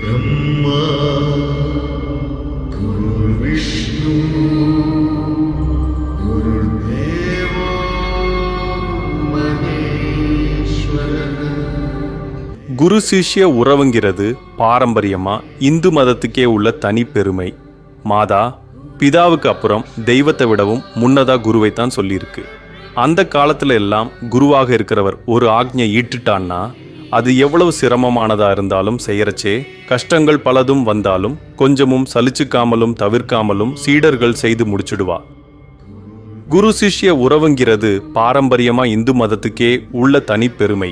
ब्रह्मा गुरुर्विष्णु गुरुर्देवो महेश्वरः குரு சிஷ்ய உறவுங்கிறது பாரம்பரியமா இந்து மதத்துக்கே உள்ள தனி பெருமை மாதா பிதாவுக்கு அப்புறம் தெய்வத்தை விடவும் முன்னதா குருவை தான் சொல்லியிருக்கு அந்த காலத்துல எல்லாம் குருவாக இருக்கிறவர் ஒரு ஆக்ஞை ஈட்டுட்டான்னா அது எவ்வளவு சிரமமானதா இருந்தாலும் செய்யறச்சே. கஷ்டங்கள் பலதும் வந்தாலும் கொஞ்சமும் சலிச்சுக்காமலும் தவிர்க்காமலும் சீடர்கள் செய்து முடிச்சிடுவா. குரு சிஷ்ய உறவுங்கிறது பாரம்பரியமா இந்து மதத்துக்கே உள்ள தனிப்பெருமை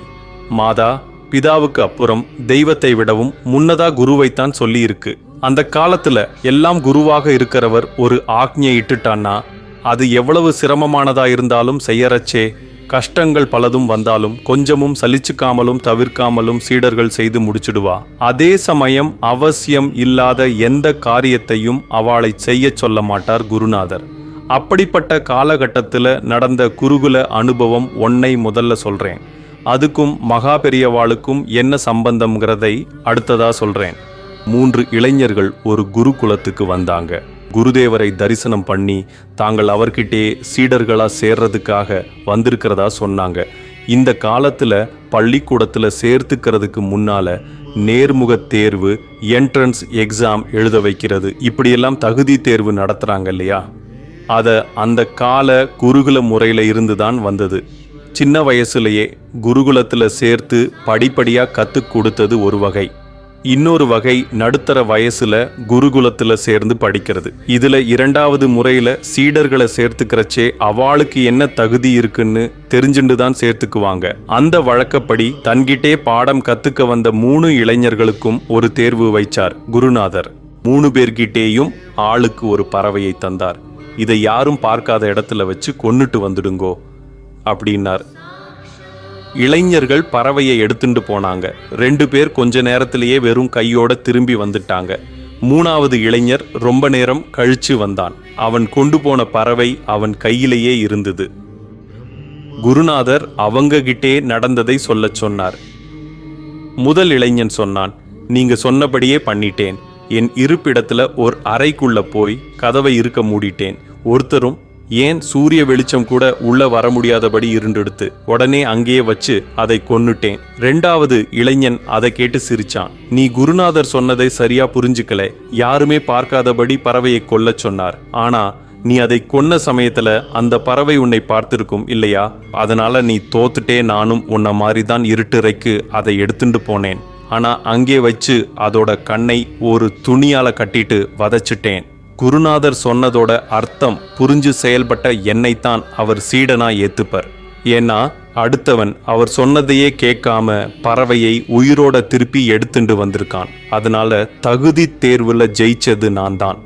மாதா பிதாவுக்கு அப்புறம் தெய்வத்தை விடவும் முன்னதா குருவைத்தான் சொல்லியிருக்கு. அந்த காலத்துல எல்லாம் குருவாக இருக்கிறவர் ஒரு ஆக்ஞை இட்டுட்டான்னா அது எவ்வளவு சிரமமானதா இருந்தாலும் செய்யறச்சே. கஷ்டங்கள் பலதும் வந்தாலும் கொஞ்சமும் சலிச்சுக்காமலும் தவிர்க்காமலும் சீடர்கள் செய்து முடிச்சிடுவா. அதே சமயம் அவசியம் இல்லாத எந்த காரியத்தையும் அவளை செய்யச் சொல்ல மாட்டார் குருநாதர். அப்படிப்பட்ட காலகட்டத்தில் நடந்த குருகுல அனுபவம் ஒன்னை முதல்ல சொல்றேன். அதுக்கும் மகா பெரியவாளுக்கும் என்ன சம்பந்தம்ங்கிறதை அடுத்ததா சொல்றேன். மூன்று இளைஞர்கள் ஒரு குருகுலத்துக்கு வந்தாங்க. குருதேவரை தரிசனம் பண்ணி தாங்கள் அவர்கிட்டே சீடர்களாக சேர்றதுக்காக வந்திருக்கிறதா சொன்னாங்க. இந்த காலத்தில் பள்ளிக்கூடத்தில் சேர்த்துக்கிறதுக்கு முன்னால நேர்முக தேர்வு என்ட்ரன்ஸ் எக்ஸாம் எழுத வைக்கிறது. இப்படியெல்லாம் தகுதி தேர்வு நடத்துகிறாங்க இல்லையா? அதை அந்த கால குருகுல முறையில் இருந்து தான் வந்தது. சின்ன வயசுலேயே குருகுலத்தில் சேர்த்து படிப்படியாக கற்றுக் கொடுத்தது ஒரு வகை. இன்னொரு வகை நடுத்தர வயசுல குருகுலத்துல சேர்ந்து படிக்கிறது. இதுல இரண்டாவது முறையில சீடர்களை சேர்த்துக்கிறச்சே அவளுக்கு என்ன தகுதி இருக்குன்னு தெரிஞ்சுண்டு தான் சேர்த்துக்குவாங்க. அந்த வழக்கப்படி தன்கிட்டே பாடம் கத்துக்க வந்த மூணு இளைஞர்களுக்கும் ஒரு தேர்வு வைச்சார் குருநாதர். மூணு பேர்கிட்டேயும் ஆளுக்கு ஒரு பறவையை தந்தார். இதை யாரும் பார்க்காத இடத்துல வச்சு கொன்னுட்டு வந்துடுங்கோ அப்படின்னார் இளைஞர்கள் பறவையை எடுத்துட்டு போனாங்க. ரெண்டு பேர் கொஞ்ச நேரத்திலேயே வெறும் கையோட திரும்பி வந்துட்டாங்க. மூணாவது இளைஞர் ரொம்ப நேரம் கழிச்சு வந்தான். அவன் கொண்டு போன பறவை அவன் கையிலேயே இருந்தது. குருநாதர் அவங்க கிட்டே நடந்ததை சொல்லச் சொன்னார். முதல் இளைஞன் சொன்னான் நீங்க சொன்னபடியே பண்ணிட்டேன். என் இருப்பிடத்துல ஒரு அறைக்குள்ள போய் கதவை இருக்க மூடிட்டேன். ஒருத்தரும் ஏன் சூரிய வெளிச்சம் கூட உள்ள வர முடியாதபடி இருண்டெடுத்து உடனே அங்கேயே வச்சு அதை கொன்னுட்டேன். ரெண்டாவது இளைஞன் அதை கேட்டு சிரிச்சான். நீ குருநாதர் சொன்னதை சரியா புரிஞ்சுக்கல. யாருமே பார்க்காதபடி பறவையை கொல்ல சொன்னார். ஆனா நீ அதை கொன்ன சமயத்துல அந்த பறவை உன்னை பார்த்திருக்கும் இல்லையா? அதனால நீ தோத்துட்டே நானும் உன்ன மாதிரி தான் இருட்டுரைக்கு அதை எடுத்துட்டு போனேன். ஆனா அங்கே வச்சு அதோட கண்ணை ஒரு துணியால கட்டிட்டு வதச்சிட்டேன். குருநாதர் சொன்னதோட அர்த்தம் புரிஞ்சு செயல்பட்ட என்னைத்தான் அவர் சீடனா ஏத்துப்பர். ஏன்னா அடுத்தவன் அவர் சொன்னதையே கேட்காம பறவையை உயிரோட திருப்பி எடுத்துட்டு வந்திருக்கான். அதனால தகுதி தேர்வுல ஜெயிச்சது நான் தான்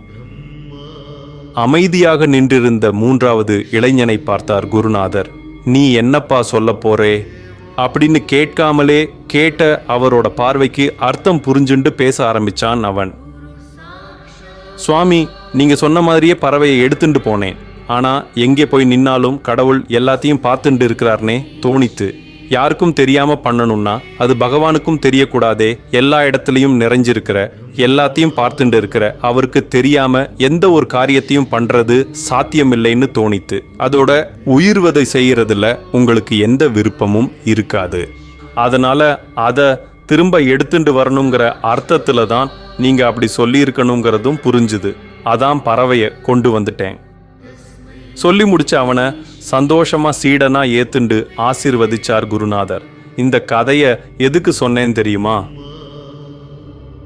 அமைதியாக நின்றிருந்த மூன்றாவது இளைஞனை பார்த்தார் குருநாதர். நீ என்னப்பா சொல்ல போறே? அப்படின்னு கேட்காமலே கேட்ட அவரோட பார்வைக்கு அர்த்தம் புரிஞ்சுண்டு பேச ஆரம்பிச்சான் அவன். சுவாமி நீங்கள் சொன்ன மாதிரியே பறவையை எடுத்துட்டு போனேன். ஆனால் எங்கே போய் நின்னாலும் கடவுள் எல்லாத்தையும் பார்த்துட்டு இருக்கிறார்னே தோணித்து யாருக்கும் தெரியாமல் பண்ணணும்னா அது பகவானுக்கும் தெரியக்கூடாதே எல்லா இடத்துலையும் நிறைஞ்சிருக்கிற எல்லாத்தையும் பார்த்துட்டு இருக்கிற அவருக்கு தெரியாமல் எந்த ஒரு காரியத்தையும் பண்ணுறது சாத்தியமில்லைன்னு தோணித்து அதோட உயிர்வதை செய்கிறதுல உங்களுக்கு எந்த விருப்பமும் இருக்காது. அதனால் அதை திரும்ப எடுத்துட்டு வரணுங்கிற அர்த்தத்தில் தான் நீங்கள் அப்படி சொல்லியிருக்கணுங்கிறதும் புரிஞ்சுது. அதான் பறவையை கொண்டு வந்துட்டேன். சொல்லி முடிச்ச அவனை சந்தோஷமாக சீடனாக ஏத்துண்டு ஆசீர்வதிச்சார் குருநாதர். இந்த கதையை எதுக்கு சொன்னேன் தெரியுமா?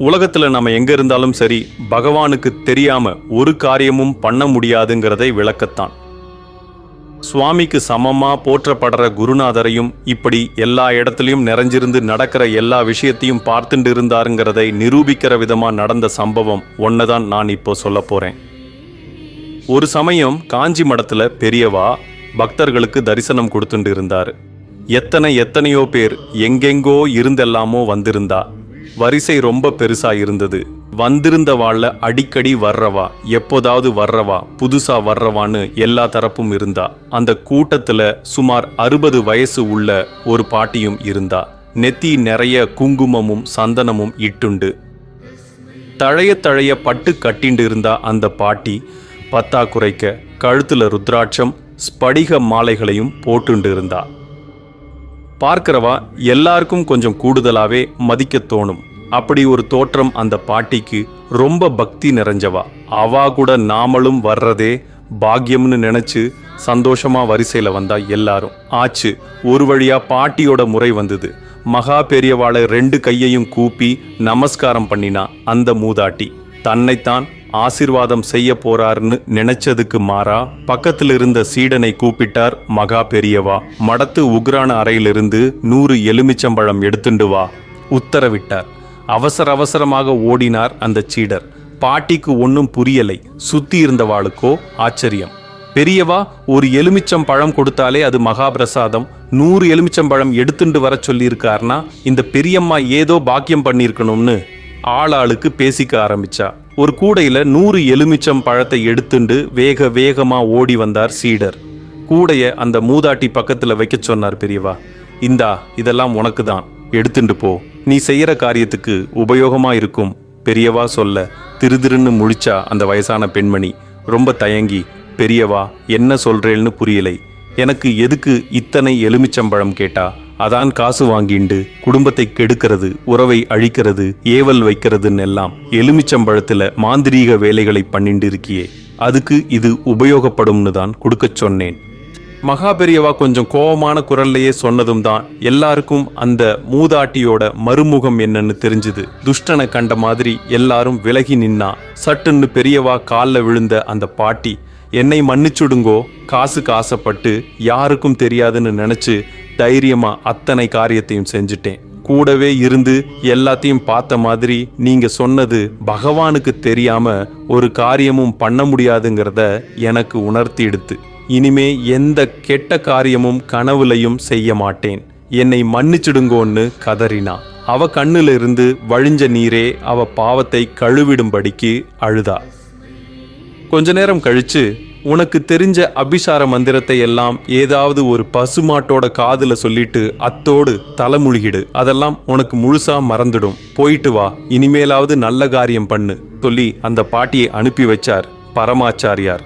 உலகத்தில் நம்ம எங்கே இருந்தாலும் சரி பகவானுக்கு தெரியாமல் ஒரு காரியமும் பண்ண முடியாதுங்கிறதை விளக்கத்தான். சுவாமிக்கு சமமா போற்றப்படுற குருநாதரையும் இப்படி எல்லா இடத்துலையும் நிறைஞ்சிருந்து நடக்கிற எல்லா விஷயத்தையும் பார்த்துட்டு இருந்தாருங்கிறதை நிரூபிக்கிற விதமா நடந்த சம்பவம் ஒன்னதான் நான் இப்போ சொல்ல போறேன். ஒரு சமயம் காஞ்சி மடத்துல பெரியவா பக்தர்களுக்கு தரிசனம் கொடுத்துட்டு இருந்தார். எத்தனை எத்தனையோ பேர் எங்கெங்கோ இருந்தெல்லாமோ வந்திருந்தா. வரிசை ரொம்ப பெருசா இருந்தது. வந்திருந்தவாள்ல அடிக்கடி வர்றவா எப்போதாவது வர்றவா புதுசா வர்றவான்னு எல்லா தரப்பும் இருந்தா. அந்த கூட்டத்துல சுமார் அறுபது வயசு உள்ள ஒரு பாட்டியும் இருந்தா. நெத்தி நிறைய குங்குமமும் சந்தனமும் இட்டுண்டு. தழைய தழைய பட்டு கட்டிண்டு இருந்தா அந்த பாட்டி பத்தா குறைக்க கழுத்துல ருத்ராட்சம் ஸ்படிக மாலைகளையும் போட்டுண்டு இருந்தா. பார்க்கிறவா எல்லாருக்கும் கொஞ்சம் கூடுதலாவே மதிக்க தோணும். அப்படி ஒரு தோற்றம் அந்த பாட்டிக்கு ரொம்ப பக்தி நிறைஞ்சவா. அவா கூட நாமளும் வர்றதே பாக்கியம்னு நினைச்சு சந்தோஷமா வரிசையில வந்தா எல்லாரும். ஆச்சு ஒரு வழியா பாட்டியோட முறை வந்தது. மகா பெரியவாளை ரெண்டு கையையும் கூப்பி நமஸ்காரம் பண்ணினா அந்த மூதாட்டி. தன்னைத்தான் ஆசிர்வாதம் செய்ய போறாருன்னு நினைச்சதுக்கு மாறா பக்கத்தில் இருந்த சீடனை கூப்பிட்டார் மகா பெரியவா. மடத்து உக்ரான அறையிலிருந்து நூறு எலுமிச்சம்பழம் எடுத்துண்டு வா உத்தரவிட்டார். அவசர அவசரமாக ஓடினார் அந்த சீடர். பாட்டிக்கு ஒன்றும் புரியலை சுத்தி இருந்தவாளுக்கோ ஆச்சரியம். பெரியவா ஒரு எலுமிச்சம் பழம் கொடுத்தாலே அது மகாபிரசாதம் நூறு எலுமிச்சம்பழம் எடுத்துட்டு வர சொல்லியிருக்காருனா இந்த பெரியம்மா ஏதோ பாக்கியம் பண்ணியிருக்கணும்னு ஆளாளுக்கு பேசிக்க ஆரம்பிச்சா. ஒரு கூடையில் நூறு எலுமிச்சம் பழத்தை எடுத்துண்டு வேக வேகமாக ஓடி வந்தார் சீடர். கூடைய அந்த மூதாட்டி பக்கத்தில் வைக்க சொன்னார் பெரியவா இந்தா இதெல்லாம் உனக்கு தான் எடுத்துண்டு போ. நீ செய்கிற காரியத்துக்கு உபயோகமாக இருக்கும். பெரியவா சொல்ல திருதிருன்னு முழிச்சா அந்த வயசான பெண்மணி. ரொம்ப தயங்கி பெரியவா என்ன சொல்றேன்னு புரியலை. எனக்கு எதுக்கு இத்தனை எலுமிச்சம்பழம் கேட்டா? அதான் காசு வாங்கிண்டு குடும்பத்தை கெடுக்கிறது உறவை அழிக்கிறது ஏவல் வைக்கிறதுன்னு எல்லாம் எலுமிச்சம்பழத்துல மாந்திரீக வேலைகளை பண்ணிண்டு இருக்கியே அதுக்கு இது உபயோகப்படும்னு தான் கொடுக்கச் சொன்னேன். மகா பெரியவா கொஞ்சம் கோவமான குரல்லையே சொன்னதும் தான் எல்லாருக்கும் அந்த மூதாட்டியோட மறுமுகம் என்னன்னு தெரிஞ்சுது. துஷ்டனை கண்ட மாதிரி எல்லாரும் விலகி நின்னா சட்டுன்னு பெரியவா காலில் விழுந்த அந்த பாட்டி என்னை மன்னிச்சுடுங்கோ காசுக்கு ஆசைப்பட்டு யாருக்கும் தெரியாதுன்னு நினச்சி தைரியமாக அத்தனை காரியத்தையும் செஞ்சுட்டேன். கூடவே இருந்து எல்லாத்தையும் பார்த்த மாதிரி நீங்க சொன்னது பகவானுக்கு தெரியாம ஒரு காரியமும் பண்ண முடியாதுங்கிறத எனக்கு உணர்த்தி எடுத்து இனிமே எந்த கெட்ட காரியமும் கனவுலையும் செய்ய மாட்டேன். என்னை மன்னிச்சிடுங்கோன்னு கதறினா. அவ கண்ணுல இருந்து வழிஞ்ச நீரே அவ பாவத்தை கழுவிடும்படிக்கு அழுதா. கொஞ்ச நேரம் கழிச்சு உனக்கு தெரிஞ்ச அபிசார மந்திரத்தை எல்லாம் ஏதாவது ஒரு பசுமாட்டோட காதில் சொல்லிட்டு அத்தோடு தலைமுழுகிடு. அதெல்லாம் உனக்கு முழுசா மறந்துடும். போயிட்டு வா. இனிமேலாவது நல்ல காரியம் பண்ணு. சொல்லி அந்த பாட்டியை அனுப்பி வச்சார் பரமாச்சாரியார்.